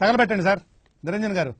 తగలబెట్టండి sir. Niranjan గారు.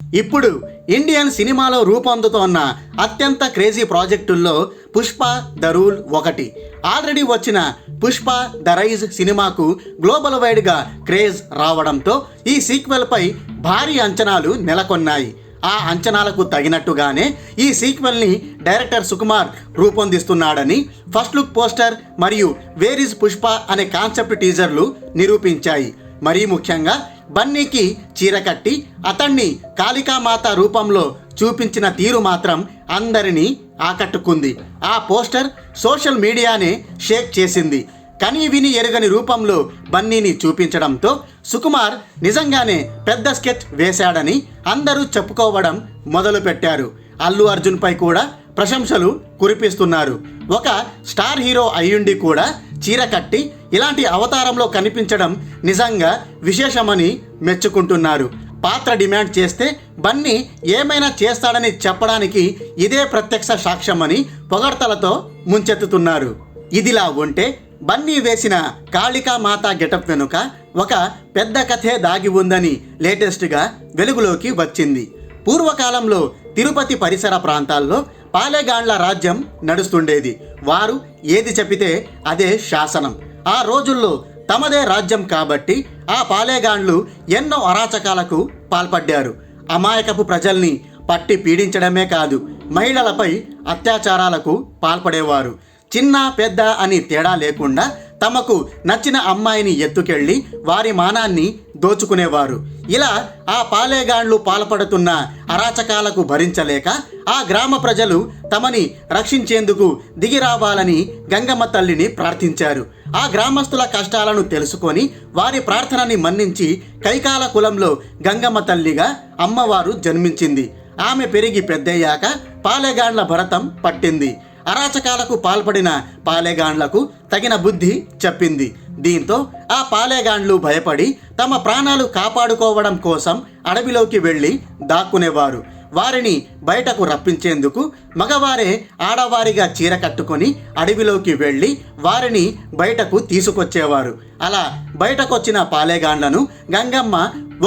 ఇప్పుడు Indian సినిమాలో రూపొందుతోన్న అత్యంత క్రేజీ ప్రాజెక్టుల్లో పుష్ప ద రూల్ ఒకటి. ఆల్రెడీ వచ్చిన పుష్ప ద రైజ్ సినిమాకు గ్లోబల్ వైడ్గా క్రేజ్ రావడంతో ఈ సీక్వెల్పై భారీ అంచనాలు నెలకొన్నాయి. ఆ అంచనాలకు తగినట్టుగానే ఈ సీక్వెల్ని డైరెక్టర్ సుకుమార్ రూపొందిస్తున్నాడని ఫస్ట్ లుక్ పోస్టర్ మరియు వేర్ ఇస్ పుష్ప అనే కాన్సెప్ట్ టీజర్లు నిరూపించాయి. మరీ ముఖ్యంగా బన్నీకి చీర కట్టి అతన్ని కాళికామాత రూపంలో చూపించిన తీరు మాత్రం అందరినీ ఆకట్టుకుంది. ఆ పోస్టర్ సోషల్ మీడియానే షేక్ చేసింది. కని విని ఎరుగని రూపంలో బన్నీని చూపించడంతో సుకుమార్ నిజంగానే పెద్ద స్కెచ్ వేశాడని అందరూ చెప్పుకోవడం మొదలుపెట్టారు. అల్లు అర్జున్పై కూడా ప్రశంసలు కురిపిస్తున్నారు. ఒక స్టార్ హీరో అయ్యుండి కూడా చీర కట్టి ఇలాంటి అవతారంలో కనిపించడం నిజంగా విశేషమని మెచ్చుకుంటున్నారు. పాత్ర డిమాండ్ చేస్తే బన్నీ ఏమైనా చేస్తాడని చెప్పడానికి ఇదే ప్రత్యక్ష సాక్ష్యమని పొగడ్తలతో ముంచెత్తుతున్నారు. ఇదిలా ఉంటే బన్నీ వేసిన కాళికా మాత గెటప్ వెనుక ఒక పెద్ద కథే దాగి ఉందని లేటెస్ట్గా వెలుగులోకి వచ్చింది. పూర్వకాలంలో తిరుపతి పరిసర ప్రాంతాల్లో పాలెగాండ్ల రాజ్యం నడుస్తుండేది. వారు ఏది చెప్పితే అదే శాసనం. ఆ రోజుల్లో తమదే రాజ్యం కాబట్టి ఆ పాలేగాండ్లు ఎన్నో అరాచకాలకు పాల్పడ్డారు. అమాయకపు ప్రజల్ని పట్టి పీడించడమే కాదు మహిళలపై అత్యాచారాలకు పాల్పడేవారు. చిన్న పెద్ద అని తేడా లేకుండా తమకు నచ్చిన అమ్మాయిని ఎత్తుకెళ్ళి వారి మానాన్ని దోచుకునేవారు. ఇలా ఆ పాలేగాండ్లు పాల్పడుతున్న అరాచకాలకు భరించలేక ఆ గ్రామ ప్రజలు తమని రక్షించేందుకు దిగిరావాలని గంగమ్మ తల్లిని ప్రార్థించారు. ఆ గ్రామస్తుల కష్టాలను తెలుసుకొని వారి ప్రార్థనని మన్నించి కైకాల కులంలో గంగమ్మ తల్లిగా అమ్మవారు జన్మించింది. ఆమె పెరిగి పెద్దయ్యాక పాలేగాండ్ల భరతం పట్టింది. అరాచకాలకు పాల్పడిన పాలేగాండ్లకు తగిన బుద్ధి చెప్పింది. దీంతో ఆ పాలేగాండ్లు భయపడి తమ ప్రాణాలు కాపాడుకోవడం కోసం అడవిలోకి వెళ్ళి దాక్కునేవారు. వారిని బయటకు రప్పించేందుకు మగవారే ఆడవారిగా చీర కట్టుకొని అడవిలోకి వెళ్ళి వారిని బయటకు తీసుకొచ్చేవారు. అలా బయటకొచ్చిన పాలేగాండ్లను గంగమ్మ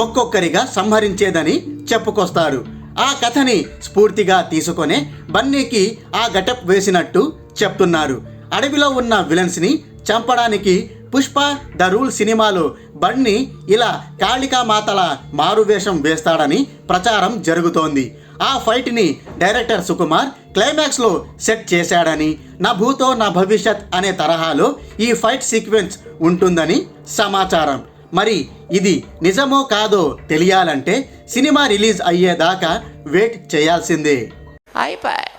ఒక్కొక్కరిగా సంహరించేదని చెప్పుకొస్తారు. ఆ కథని స్ఫూర్తిగా తీసుకొనే బన్నీకి ఆ గటప్ వేసినట్టు చెప్తున్నారు. అడవిలో ఉన్న విలన్స్ని చంపడానికి పుష్ప ద రూల్ సినిమాలో బన్నీ ఇలా కాళికామాతల మారువేషం వేస్తాడని ప్రచారం జరుగుతోంది. ఆ ఫైట్ని డైరెక్టర్ సుకుమార్ క్లైమాక్స్లో సెట్ చేశాడని నా భూతో నా భవిష్యత్ అనే తరహాలో ఈ ఫైట్ సీక్వెన్స్ ఉంటుందని సమాచారం. మరి ఇది నిజమో కాదో తెలియాలంటే సినిమా రిలీజ్ అయ్యేదాకా వెయిట్ చేయాల్సిందే. అయిపోయి